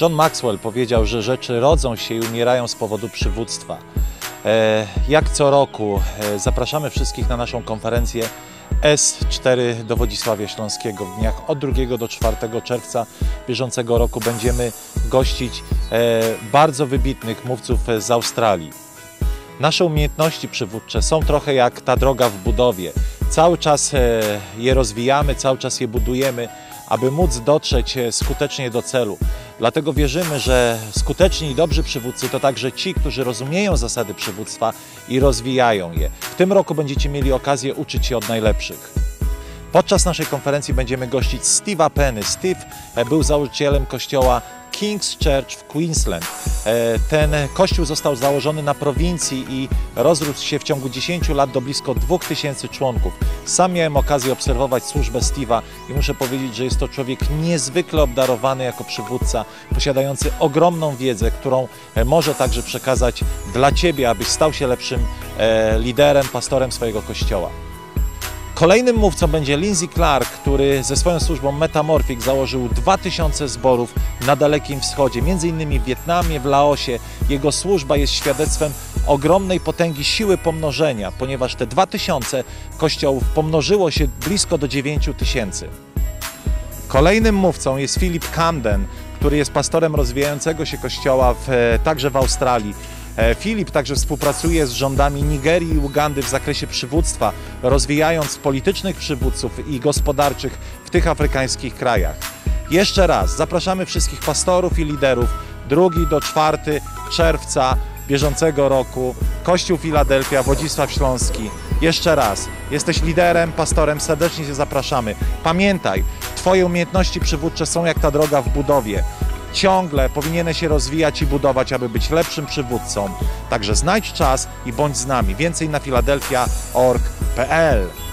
John Maxwell powiedział, że rzeczy rodzą się i umierają z powodu przywództwa. E, Jak co roku e, zapraszamy wszystkich na naszą konferencję S4 do Wodzisławia Śląskiego. W dniach od 2 do 4 czerwca bieżącego roku będziemy gościć e, bardzo wybitnych mówców z Australii. Nasze umiejętności przywódcze są trochę jak ta droga w budowie. Cały czas je rozwijamy, cały czas je budujemy, aby móc dotrzeć skutecznie do celu. Dlatego wierzymy, że skuteczni i dobrzy przywódcy to także ci, którzy rozumieją zasady przywództwa i rozwijają je. W tym roku będziecie mieli okazję uczyć się od najlepszych. Podczas naszej konferencji będziemy gościć Steve'a Penny. Steve e, był założycielem kościoła King's Church w Queensland. E, Ten kościół został założony na prowincji i rozrósł się w ciągu 10 lat do blisko 2000 członków. Sam miałem okazję obserwować służbę Steve'a i muszę powiedzieć, że jest to człowiek niezwykle obdarowany jako przywódca, posiadający ogromną wiedzę, którą e, może także przekazać dla Ciebie, abyś stał się lepszym e, liderem, pastorem swojego kościoła. Kolejnym mówcą będzie Lindsay Clark, który ze swoją służbą Metamorphic założył 2000 zborów na Dalekim Wschodzie, innymi w Wietnamie, w Laosie. Jego służba jest świadectwem ogromnej potęgi siły pomnożenia, ponieważ te 2000 kościołów pomnożyło się blisko do 9000. Kolejnym mówcą jest Philip Camden, który jest pastorem rozwijającego się kościoła w, e, także w Australii. E, Filip także współpracuje z rządami Nigerii i Ugandy w zakresie przywództwa, rozwijając politycznych przywódców i gospodarczych w tych afrykańskich krajach. Jeszcze raz zapraszamy wszystkich pastorów i liderów 2 do 4 czerwca bieżącego roku Kościół Filadelfia, Wodzisław Śląski. Jeszcze raz, jesteś liderem, pastorem, serdecznie Cię zapraszamy. Pamiętaj, Twoje umiejętności przywódcze są jak ta droga w budowie ciągle powinieneś się rozwijać i budować, aby być lepszym przywódcą. Także znajdź czas i bądź z nami. Więcej na filadelfia.org.pl